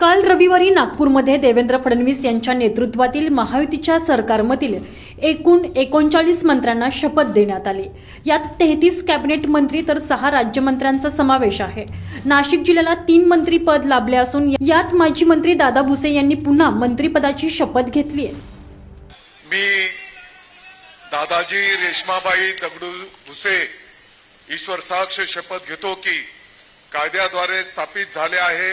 काल रविवारी नागपूरमध्ये देवेंद्र फडणवीस यांच्या नेतृत्वातील महायुतीच्या सरकारमधील एकूण एकोणचाळीस मंत्र्यांना शपथ देण्यात आली. यात तेहतीस कॅबिनेट मंत्री तर सहा राज्यमंत्र्यांचा समावेश आहे. नाशिक जिल्ह्याला तीन मंत्री पद लाभले असून यात माजी मंत्री दादा भुसे यांनी पुन्हा मंत्रिपदाची शपथ घेतली आहे. मी दादाजी रेश्माबाई दगडू भुसे ईश्वर साक्ष शपथ घेतो की कायद्याद्वारे स्थापित झाले आहे.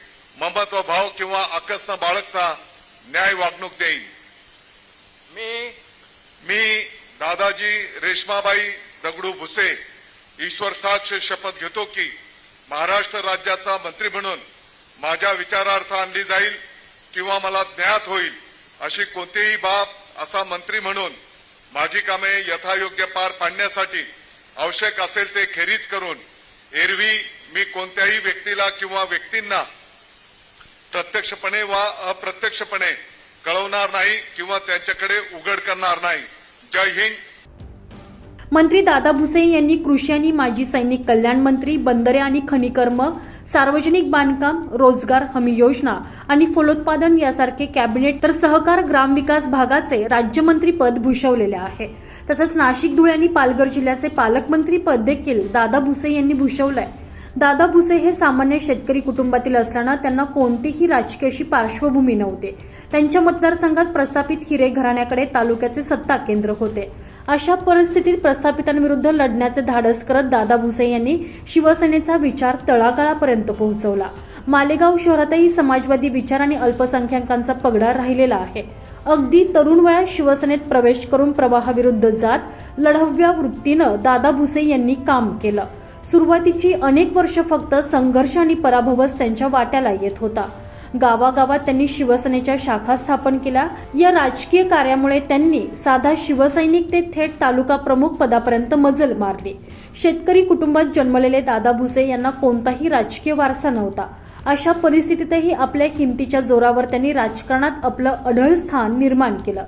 ममत्व भाव किंवा आकस न बाळगता न्याय वागणूक देईन. मी मी दादाजी रेश्माबाई दगडू भुसे ईश्वर साक्ष शपथ घेतो की महाराष्ट्र राज्याचा मंत्री म्हणून माझ्या विचारार्थ आणली जाईल किंवा मला ज्ञात होईल अशी कोणतीही बाब असा मंत्री म्हणून माझी कामे यथायोग्य पार पाडण्यासाठी आवश्यक असेल ते खेरीज करून एरवी मी कोणत्याही व्यक्तीला किंवा व्यक्तींना प्रत्यक्षपणे वा अप्रत्यक्षपणे कळवणार नाही किंवा त्यांच्याकडे उघड करणार नाही. जय हिंद. मंत्री दादा भुसे यांनी कृषी आणि माजी सैनिक कल्याण मंत्री बंदरे आणि खनिकर्म सार्वजनिक बांधकाम रोजगार हमी योजना आणि फलोत्पादन यासारखे कॅबिनेट तर सहकार ग्रामविकास भागाचे राज्यमंत्री पद भूषवलेले आहे. तसंच नाशिक धुळे आणि पालघर जिल्ह्याचे पालकमंत्री पद देखील दादा भुसे यांनी भूषवलंय. दादा भुसे हे सामान्य शेतकरी कुटुंबातील असल्यानं त्यांना कोणतीही राजकीय अशी पार्श्वभूमी नव्हते. त्यांच्या मतदारसंघात प्रस्थापित हिरे घराण्याकडे तालुक्याचे सत्ता केंद्र होते. अशा परिस्थितीत प्रस्थापितांविरुद्ध लढण्याचे धाडस करत दादा भुसे यांनी शिवसेनेचा विचार तळागाळापर्यंत पोहोचवला. मालेगाव शहरातही समाजवादी विचार आणि अल्पसंख्याकांचा पगडा राहिलेला आहे. अगदी तरुण वयात शिवसेनेत प्रवेश करून प्रवाहाविरुद्ध जात लढव्या वृत्तीनं दादा भुसे यांनी काम केलं. सुरुवातीची अनेक वर्ष फक्त संघर्ष आणि पराभवच त्यांच्या वाट्याला येत होता. गावागावात त्यांनी शिवसेनेच्या शाखा स्थापन केल्या. या राजकीय कार्यामुळे त्यांनी साधा शिवसैनिक ते थेट तालुका प्रमुख पदापर्यंत मजल मारली. शेतकरी कुटुंबात जन्मलेले दादा भुसे यांना कोणताही राजकीय वारसा नव्हता. अशा परिस्थितीतही आपल्या किमतीच्या जोरावर त्यांनी राजकारणात आपलं अढळ स्थान निर्माण केलं.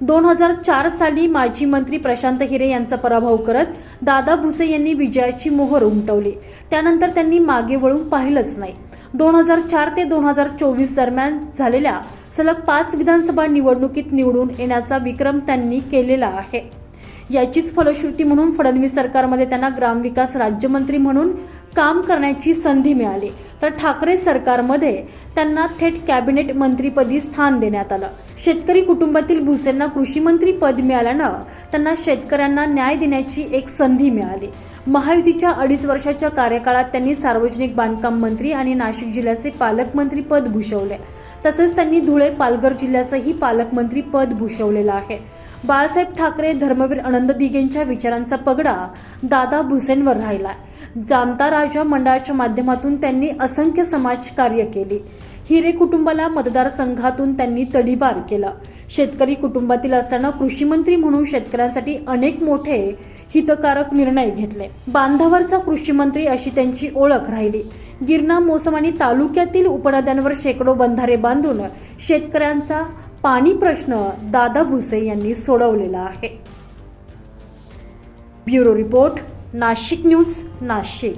दोन हजार चार साली माजी मंत्री प्रशांत हिरे यांचा पराभव करत दादा भुसे यांनी विजयाची मोहर उमटवली. त्यानंतर त्यांनी मागे वळून पाहिलंच नाही. दोन हजार चार ते दोन हजार चोवीस दरम्यान झालेल्या सलग पाच विधानसभा निवडणुकीत निवडून येण्याचा विक्रम त्यांनी केलेला आहे. याचीच फलश्रुती म्हणून फडणवीस सरकारमध्ये त्यांना ग्रामविकास राज्यमंत्री म्हणून काम करण्याची संधी मिळाली. तर ठाकरे सरकारमध्ये त्यांना थेट कॅबिनेट मंत्रीपदी स्थान देण्यात आलं. शेतकरी कुटुंबातील भुसेंना कृषीमंत्री पद मिळाल्यानं त्यांना शेतकऱ्यांना न्याय देण्याची एक संधी मिळाली. महायुतीच्या अडीच वर्षाच्या कार्यकाळात त्यांनी सार्वजनिक बांधकाम मंत्री आणि नाशिक जिल्ह्याचे पालकमंत्री पद भूषवले. तसेच त्यांनी धुळे पालघर जिल्ह्याचंही पालकमंत्री पद भूषवलेलं आहे. बाळासाहेब ठाकरे धर्मवीर आनंद दिघेंच्या विचारांचा पगडा दादा भुसेंवर राहिला जाणता राजा मंडळाच्या माध्यमातून त्यांनी असंख्य समाजकार्य केले. हिरे कुटुंबाला मतदारसंघातून त्यांनी तडीबार केलं. शेतकरी कुटुंबातील असताना कृषीमंत्री म्हणून शेतकऱ्यांसाठी अनेक मोठे हितकारक निर्णय घेतले. बांधावरचा कृषीमंत्री अशी त्यांची ओळख राहिली. गिरणा मोसम आणि तालुक्यातील उपनद्यांवर शेकडो बंधारे बांधून शेतकऱ्यांचा पाणी प्रश्न दादा भुसे यांनी सोडवलेला आहे. Bureau report Nashik news Nashik.